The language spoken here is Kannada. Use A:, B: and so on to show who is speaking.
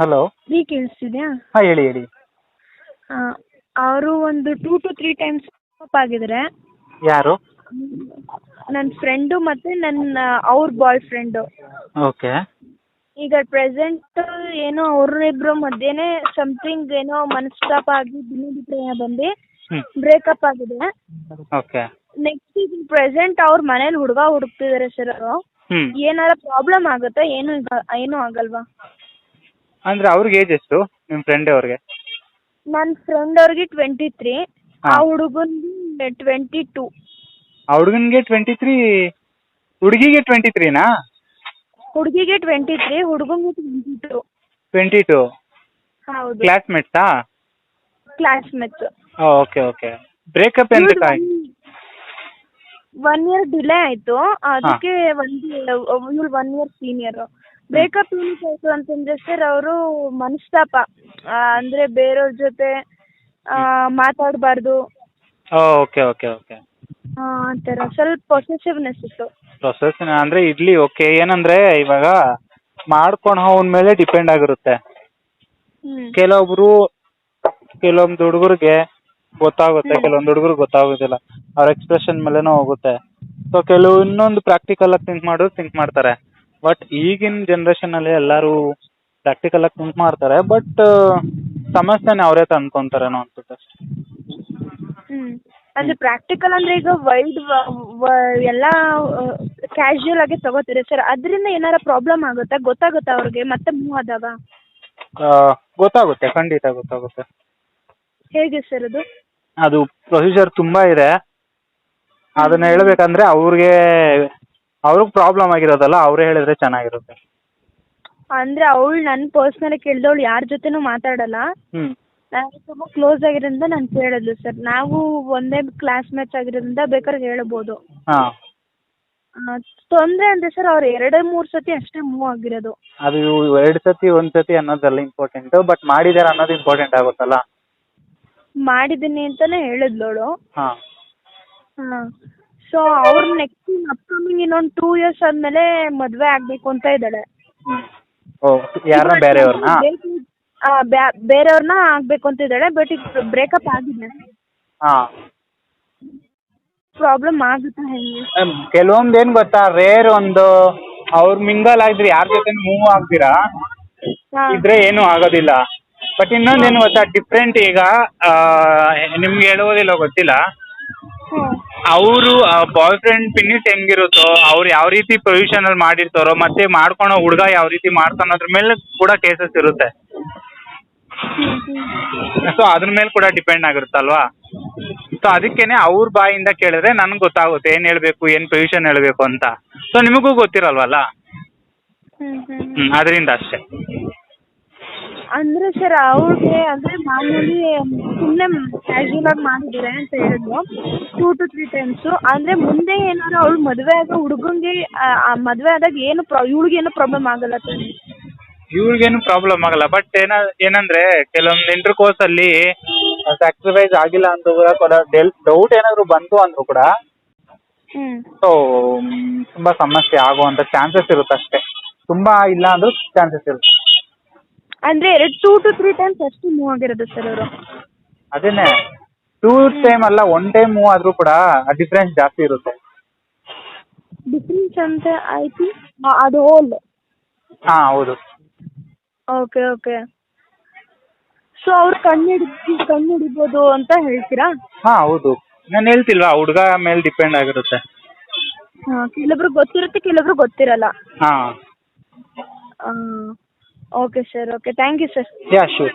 A: ಹಲೋ
B: ನೀ ಕೇಳಿಸ್ತಿದ್ಯಾ
A: ಹಾಂ ಹೇಳಿ ಹೇಳಿ
B: ಅವರು ಒಂದು two to three times up ಆಗಿದ್ರೆ
A: ಯಾರು
B: ನನ್ನ ಫ್ರೆಂಡು ಮತ್ತೆ ನನ್ನ ಅವ್ರ ಬಾಯ್ ಫ್ರೆಂಡು
A: ಓಕೆ
B: ಈಗ ಪ್ರೆಸೆಂಟ್ ಏನೋ ಅವರಿಬ್ಬರ ಮಧ್ಯೆನೇ ಸಮಥಿಂಗ್ ಏನೋ ಮನಸ್ತಾಪ ಆಗಿ ಭಿನ್ನಾಭಿಪ್ರಾಯ ಬಂದು ಬ್ರೇಕಪ್ ಆಗಿದೆ
A: ಓಕೆ
B: ನೆಕ್ಸ್ಟ್ ಈಗ ಪ್ರೆಸೆಂಟ್ ಅವ್ರ ಮನೇಲಿ ಹುಡುಗ ಹುಡುಕ್ತಿದ್ದಾರೆ ಸರ್ ಅವರು ಏನಾರ ಪ್ರಾಬ್ಲಮ್ ಆಗುತ್ತಾ ಏನು ಏನು ಆಗಲ್ವಾ
A: ಅಂದ್ರೆ ಅವ್ರಿಗೆ ಏಜ್ ಎಷ್ಟು ನಿಮ್ ಫ್ರೆಂಡ್ ಅವ್ರಿಗೆ
B: ನನ್ನ ಫ್ರೆಂಡ್ ಅವ್ರಿಗೆ ಟ್ವೆಂಟಿ ತ್ರೀ ಆ
A: ಹಾ.
B: ಹುಡುಗನ್ಗೆ ಟ್ವೆಂಟಿ ಟೂ
A: ಆ ಹುಡುಗನ್ಗೆ ಟ್ವೆಂಟಿ ತ್ರೀ ಹುಡುಗಿಗೆ ಟ್ವೆಂಟಿ ತ್ರೀನಾ
B: ಹುಡುಗಿಗೆ ಟ್ವೆಂಟಿ ತ್ರೀ ಹುಡುಗನ್ಗೆ ಟ್ವೆಂಟಿ ಟೂ
A: ಟ್ವೆಂಟಿ ಟು
B: ಹೌದು
A: ಕ್ಲಾಸ್ಮೇಟ್ಸಾ
B: ಕ್ಲಾಸ್ಮೇಟ್ಸ್
A: ಓಕೆ ಓಕೆ ಬ್ರೇಕಪ್ ಏನ್ ಬೇಕಾಗಿ
B: ಒನ್ ಇಯರ್ ಡಿಲೇ ಆಯ್ತು ಅದಕ್ಕೆ ಒಂದು ಇವ್ಳು one year senior breakup unit ಆಯ್ತು ಅಂತಂದ್ರೆ ಸರ್ ಅವರು ಮನಸ್ತಾಪ ಅಂದ್ರೆ ಬೇರೆಯವ್ರ ಜೊತೆ ಮಾತಾಡಬಾರ್ದು
A: ಓಕೆ ಓಕೆ ಓಕೆ
B: ಆ ಸ್ವಲ್ಪ ಪೊಸೆಸಿವ್ನೆಸ್ ಇತ್ತು
A: ಪೊಸೆಸಿವ್ ಅಂದ್ರೆ ಇಡ್ಲಿ ಓಕೆ ಏನಂದ್ರೆ ಇವಾಗ ಮಾಡ್ಕೊಂಡು ಅವನ ಮೇಲೆ ಡಿಪೆಂಡ್ ಆಗಿರುತ್ತೆ ಕೆಲವೊಬ್ರು ಕೆಲವೊಂದು ಹುಡುಗರಿಗೆ ಗೊತ್ತಾಗುತ್ತೆ ಕೆಲವೊಂದು ಹುಡುಗರಿಗೆ ಗೊತ್ತಾಗೋದಿಲ್ಲ ಅವ್ರ ಎಕ್ಸ್ಪ್ರೆಷನ್ ಮೇಲೆನೂ ಹೋಗುತ್ತೆ ಸೊ ಕೆಲವು ಇನ್ನೊಂದು ಪ್ರಾಕ್ಟಿಕಲ್ ಆಗಿ ಥಿಂಕ್ ಮಾಡೋದು ಥಿಂಕ್ ಮಾಡ್ತಾರೆ ಬಟ್ ಈಗಿನ ಜನ್ರೇಷನ್ ಅಲ್ಲಿ ಎಲ್ಲರೂ ಪ್ರಾಕ್ಟಿಕಲ್ ಆಗಿ ಥಿಂಕ್ ಮಾಡ್ತಾರೆ ಬಟ್ ಸಮಸ್ಯೆನ ಅವರೇ ತಂದ್ಕೊಂತಾರೇನೋ ಅನ್ಸುತ್ತೆ ಅಷ್ಟೇ
B: ಹ್ಮ್ ಅಂದ್ರೆ ಪ್ರಾಕ್ಟಿಕಲ್ ಅಂದ್ರೆ ಈಗ ವೈಲ್ಡ್ ಎಲ್ಲ ಕ್ಯಾಶುಯಲ್ ಆಗಿ ತಗೋತೀರಿ ಸರ್ ಅದರಿಂದ ಏನಾರ ಪ್ರಾಬ್ಲಮ್ ಆಗುತ್ತೆ ಗೊತ್ತಾಗುತ್ತೆ ಅವ್ರಿಗೆ ಮತ್ತೆ ಮೂವ್ ಆದಾಗ
A: ಗೊತ್ತಾಗುತ್ತೆ ಖಂಡಿತ ಗೊತ್ತಾಗುತ್ತೆ
B: ಹೇಗೆ ಸರ್ ಅದು
A: ಅದು ಪ್ರೊಸೀಜರ್ ತುಂಬಾ ಇದೆ ಅದನ್ನ ಹೇಳ್ಬೇಕಂದ್ರೆ ಅವ್ರಿಗೆ ಅವ್ರಿಗೆ ಪ್ರಾಬ್ಲಮ್ ಆಗಿರೋದಲ್ಲ ಅವರೇ ಹೇಳಿದ್ರೆ ಚೆನ್ನಾಗಿರುತ್ತೆ
B: ಅಂದ್ರೆ ಅವಳು ನನ್ನ ಪರ್ಸನಲ್ ಕೇಳಿದವಳು ಯಾರ ಜೊತೆನೂ ಮಾತಾಡಲ್ಲ ನಾನು ತುಂಬಾ ಕ್ಲೋಸ್ ಆಗಿರೋದ್ರಿಂದ ನಾನು ಕೇಳಿದ್ಲು ಸರ್ ನಾವು ಒಂದೇ ಕ್ಲಾಸ್ ಮ್ಯಾಚ್ ಆಗಿರೋದ್ರಿಂದ ಬೇಕಾದ್ರೆ ಹೇಳಬಹುದು
A: ಹಾ
B: ತೊಂದ್ರೆ ಸರ್ ಅವ್ರು ಎರಡೇ ಮೂರ್ ಸತಿ ಅಷ್ಟೇ ಮೂವ್ ಆಗಿರೋದು
A: ಅದು ಎರಡ್ ಸತಿ ಒಂದ್ ಸತಿ ಅನ್ನೋದಲ್ಲ ಇಂಪಾರ್ಟೆಂಟ್ ಬಟ್ ಮಾಡಿದಾರೆ ಅನ್ನೋದು ಇಂಪಾರ್ಟೆಂಟ್ ಆಗುತ್ತಲ್ಲ
B: ಮಾಡಿದ್ದೀನಿ ಅಂತಾನೆ
A: ಹೇಳಿದ್ಲು
B: ಅವಳು ಸೊ ಅವ್ರು ನೆಕ್ಸ್ಟ್ ಅಪ್ಕಮಿಂಗ್ ಇನ್ನೊಂದು ಟೂ ಇಯರ್ಸ್ ಆದಮೇಲೆ ಮದ್ವೆ ಆಗಬೇಕು ಅಂತ ಇದ್ದಾಳೆ
A: ಬೇರೆಯವ್ರನ್ನ
B: ಆಗ್ಬೇಕು ಅಂತ ಇದ್ದಾಳೆ ಬಟ್ ಈಗ ಬ್ರೇಕಪ್ ಆಗಿದೆ ಪ್ರಾಬ್ಲಮ್ ಆಗುತ್ತಾ ಹೆಂಗೆ
A: ಕೆಲವೊಂದು ಗೊತ್ತಾ ರೇರ್ ಒಂದು ಅವ್ರ ಮಿಂಗಲ್ ಆಗಿದ್ರೆ ಯಾರ ಜೊತೆ ಮೂವ್ ಆಗ್ತೀರಾ ಇದ್ರೆ ಏನು ಆಗೋದಿಲ್ಲ ಬಟ್ ಇನ್ನೊಂದೇನು ಗೊತ್ತಾ ಡಿಫ್ರೆಂಟ್ ಈಗ ನಿಮ್ಗೆ ಹೇಳುವುದಿಲ್ಲ ಗೊತ್ತಿಲ್ಲ ಅವರು ಬಾಯ್ ಫ್ರೆಂಡ್ ಫಿನಿಶ್ ಹೆಂಗಿರುತ್ತೋ ಅವ್ರು ಯಾವ ರೀತಿ ಪ್ರೊವಿಷನ್ ಅಲ್ಲಿ ಮಾಡಿರ್ತಾರೋ ಮತ್ತೆ ಮಾಡ್ಕೊಳೋ ಹುಡುಗ ಯಾವ ರೀತಿ ಮಾಡ್ತಾನೋದ್ರ ಮೇಲೆ ಕೂಡ ಕೇಸಸ್ ಇರುತ್ತೆ ಸೊ ಅದ್ರ ಮೇಲೆ ಕೂಡ ಡಿಪೆಂಡ್ ಆಗಿರುತ್ತಲ್ವಾ ಸೊ ಅದಕ್ಕೇನೆ ಅವ್ರ ಬಾಯಿಂದ ಕೇಳಿದ್ರೆ ನನ್ಗೆ ಗೊತ್ತಾಗುತ್ತೆ ಏನ್ ಹೇಳ್ಬೇಕು ಏನ್ ಪೊಸಿಷನ್ ಹೇಳ್ಬೇಕು ಅಂತ ಸೊ ನಿಮಗೂ ಗೊತ್ತಿರಲ್ವಲ್ಲ ಅದರಿಂದ ಅಷ್ಟೇ
B: ಅಂದ್ರೆ ಸರ್ ಅವ್ರಿಗೆ ಅಂದ್ರೆ ಮಾಮೂಲಿ ಸುಮ್ನೆ ಕ್ಯಾಶುವಲ್ ಆಗಿ ಮಾಡಿದ್ರೆ ಅಂತ ಹೇಳಿದ್ರು ಟೂ ಟು ತ್ರೀ ಟೈಮ್ಸ್ ಅಂದ್ರೆ ಮುಂದೆ ಏನಾದ್ರು ಅವ್ಳ ಮದುವೆ ಆಗೋ ಹುಡುಗಂಗೆ ಮದ್ವೆ ಆದಾಗ ಏನು ಇವಳಿಗೆ ಇವ್ಳಿಗೇನು ಪ್ರಾಬ್ಲಮ್ ಆಗಲ್ಲ ಸರ್
A: ಇವ್ಳಿಗೇನು ಪ್ರಾಬ್ಲಮ್ ಆಗಲ್ಲ ಬಟ್ ಏನ ಏನಂದ್ರೆ ಕೆಲವೊಂದು ಇಂಟರ್ ಅಲ್ಲಿ ಸ್ಯಾಕ್ರಿಫೈಸ್ ಆಗಿಲ್ಲ ಅಂತ ಕೂಡ ಡೌಟ್ ಏನಾದ್ರು ಬಂತು ಅಂದ್ರು ಕೂಡ
B: ಹ್ಮ್
A: ಸೊ ತುಂಬಾ ಸಮಸ್ಯೆ ಆಗುವಂತ ಚಾನ್ಸಸ್ ಇರುತ್ತೆ ಅಷ್ಟೇ ತುಂಬಾ ಇಲ್ಲ ಅಂದ್ರೂ ಚಾನ್ಸಸ್ ಇರುತ್ತೆ
B: ಅಂದ್ರೆ ಅಂದರೆ ಟೂ ಟು ತ್ರೀ ಟೈಮ್ಸ್ ಅಷ್ಟು ಮೂವ್ ಆಗಿರೋದು ಸರ್ ಅವರು
A: ಅದನ್ನೇ ಟೂ ಟೈಮ್ ಅಲ್ಲ ಒನ್ ಟೈಮ್ ಮೂವ್ ಆದ್ರೂ ಕೂಡ ಡಿಫರೆನ್ಸ್ ಡಿಫ್ರೆನ್ಸ್ ಜಾಸ್ತಿ ಇರುತ್ತೆ
B: ಡಿಫ್ರೆನ್ಸ್ ಅಂತ ಐ ಅದು ಓಲ್
A: ಹಾ ಹೌದು
B: ಓಕೆ ಓಕೆ ಸೊ ಅವ್ರು ಕಣ್ಣು ಹಿಡಿ ಕಣ್ಣು ಹಿಡಿಬೋದು ಅಂತ ಹೇಳ್ತೀರಾ
A: ಹಾ ಹೌದು ನಾನು ಹೇಳ್ತಿಲ್ವಾ ಹುಡುಗ ಮೇಲೆ ಡಿಪೆಂಡ್ ಆಗಿರುತ್ತೆ
B: ಕೆಲವೊಬ್ರು ಗೊತ್ತಿರುತ್ತೆ ಕೆಲವೊಬ್ರು ಗೊತ್ತಿರಲ್ಲ
A: ಹಾ
B: Okay, sir. Okay. Thank you, sir.
A: Yeah, sure.